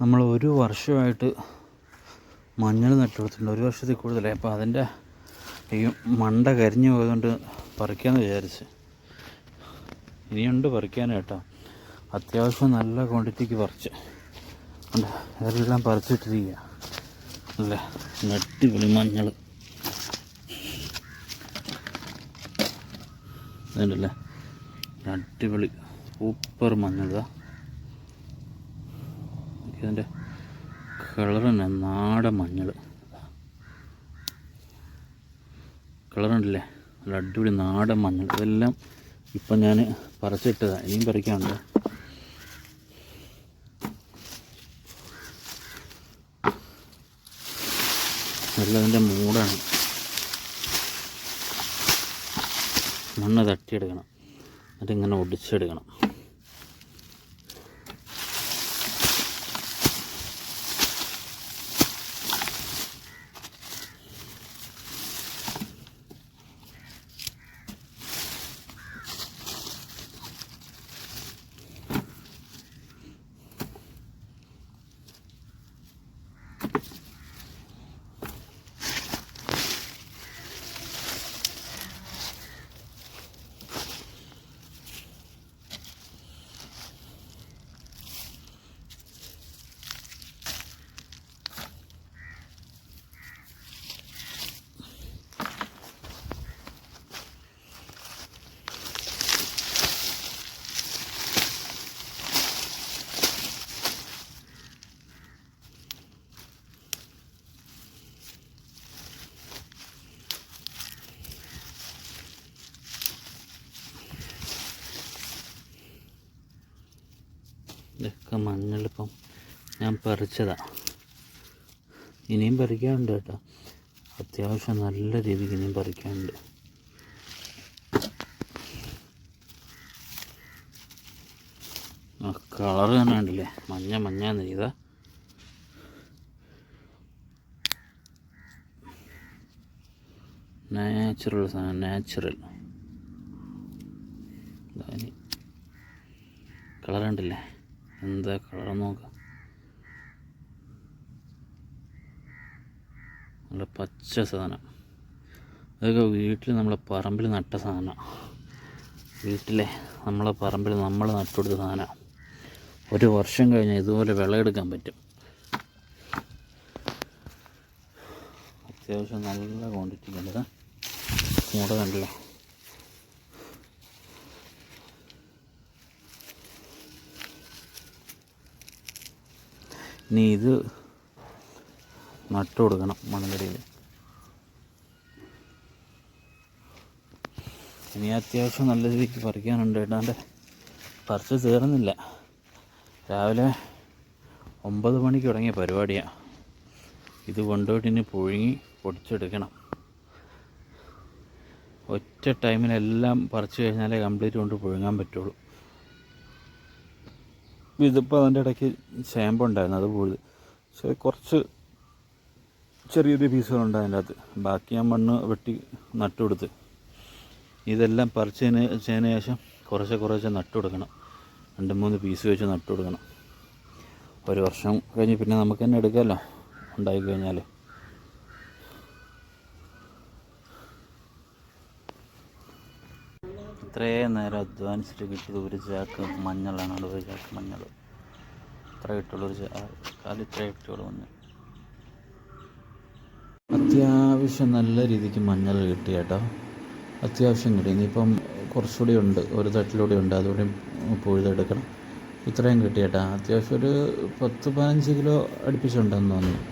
നമ്മൾ ഒരു വർഷമായിട്ട് മഞ്ഞൾ നട്ടുകൊടുത്തിട്ടുണ്ട് ഒരു വർഷത്തിൽ കൂടുതലായി. അപ്പോൾ അതിന്റെ ഈ മണ്ട കരിഞ്ഞു പോയതുകൊണ്ട് പറിക്കാമെന്ന് വിചാരിച്ച്. ഇനിയുണ്ട് പറിക്കാൻ കേട്ടോ. അത്യാവശ്യം നല്ല ക്വാണ്ടിറ്റിക്ക് പറിച്ച്. അതെല്ലാം പറിച്ചിട്ടിരിക്കുക. അല്ല നട്ടിപ്പൊളി മഞ്ഞൾ. അതുണ്ടല്ലേ അടിപൊളി. സൂപ്പർ മഞ്ഞളാ ഇതിന്റെ കളർ തന്നെ നാടൻ മഞ്ഞൾ കളറുണ്ടല്ലേ? നല്ല അടിപൊളി നാടൻ മഞ്ഞൾ ഇതെല്ലാം ഇപ്പം ഞാൻ പറിച്ചിട്ടതാണ് ഇനിയും പറിക്കാനുണ്ട്. നല്ലതിന്റെ മൂടാണ്. മണ്ണ് തട്ടിയെടുക്കണം. എന്നിട്ട് ഇങ്ങനെ ഒടിച്ചെടുക്കണം. ഇതൊക്കെ മഞ്ഞളിപ്പം ഞാൻ പറിച്ചതാ. ഇനിയും പറിക്കാനുണ്ട് കേട്ടോ. അത്യാവശ്യം നല്ല രീതിക്ക് ഇനിയും പറിക്കാനുണ്ട്. കളർ തന്നെ ഉണ്ടല്ലേ മഞ്ഞ മഞ്ഞ നെയ്ത നാച്ചുറൽ സാധനം നാച്ചുറൽ കളർ ഉണ്ടല്ലേ എന്താ കളർ നോക്കാം. നല്ല പച്ച സാധനം. അതൊക്കെ വീട്ടിൽ നമ്മളെ പറമ്പിൽ നട്ട സാധനം. വീട്ടിലെ നമ്മളെ പറമ്പിൽ നമ്മൾ നട്ടുകൊടുത്ത സാധനം. ഒരു വർഷം കഴിഞ്ഞാൽ ഇതുപോലെ വിളവെടുക്കാൻ പറ്റും. അത്യാവശ്യം നല്ല ക്വാണ്ടിറ്റി കണ്ടതാണ് കൂടെ കണ്ടില്ലേ? ഇനി ഇത് നട്ടു കൊടുക്കണം മണലടിയിൽ. ഇനി അത്യാവശ്യം നല്ല രീതിക്ക് പറിക്കാനുണ്ട് ഏതാണ്ട് പറിച്ച് തീർന്നില്ല. രാവിലെ ഒമ്പത് മണിക്ക് തുടങ്ങിയ പരിപാടിയാണ് ഇത് കൊണ്ടുപോയിട്ട് ഇനി പുഴുങ്ങി പൊടിച്ചെടുക്കണം. ഒറ്റ ടൈമിലെല്ലാം പറിച്ചു കഴിഞ്ഞാലേ കംപ്ലീറ്റ് കൊണ്ട് പുഴുങ്ങാൻ പറ്റുള്ളൂ. ഇതിപ്പോൾ അതിന്റെ ഇടയ്ക്ക് ചേമ്പുണ്ടായിരുന്നു അത് പോയത് പക്ഷേ കുറച്ച് ചെറിയ ചെറിയ പീസുകളുണ്ട് അതിന്റെ അകത്ത് ബാക്കി ഞാൻ മണ്ണ് വെട്ടി നട്ടുകൊടുത്ത് ഇതെല്ലാം പറിച്ചതിന് ചെയ്യുന്ന ശേഷം കുറച്ച് കുറച്ച് നട്ടു കൊടുക്കണം. രണ്ട് മൂന്ന് പീസ് വെച്ച് നട്ടു കൊടുക്കണം. ഒരു വർഷം കഴിഞ്ഞ് പിന്നെ നമുക്ക് തന്നെ എടുക്കാമല്ലോ. ഉണ്ടായി കഴിഞ്ഞാൽ ഇത്രയും നേരം അധ്വാനിച്ചിട്ട് കിട്ടിയത് ഒരു ചാക്ക് മഞ്ഞളാണ്. അവിടെ ഒരു ചാക്ക് മഞ്ഞൾ ഇത്ര കിട്ടുള്ളൂ. ഒരു കാലം ഇത്ര കിട്ടുള്ളൂ മഞ്ഞൾ. അത്യാവശ്യം നല്ല രീതിക്ക് മഞ്ഞൾ കിട്ടി കേട്ടോ. അത്യാവശ്യം കിട്ടി. ഇനിയിപ്പം കുറച്ചുകൂടി ഉണ്ട്. ഒരു തട്ടിലൂടെ ഉണ്ട്. അതുകൂടി പൊഴുതെടുക്കണം. ഇത്രയും കിട്ടി കേട്ടോ. അത്യാവശ്യം ഒരു പത്ത് പതിനഞ്ച് കിലോ അടുപ്പിച്ചുണ്ടെന്ന് തോന്നുന്നു.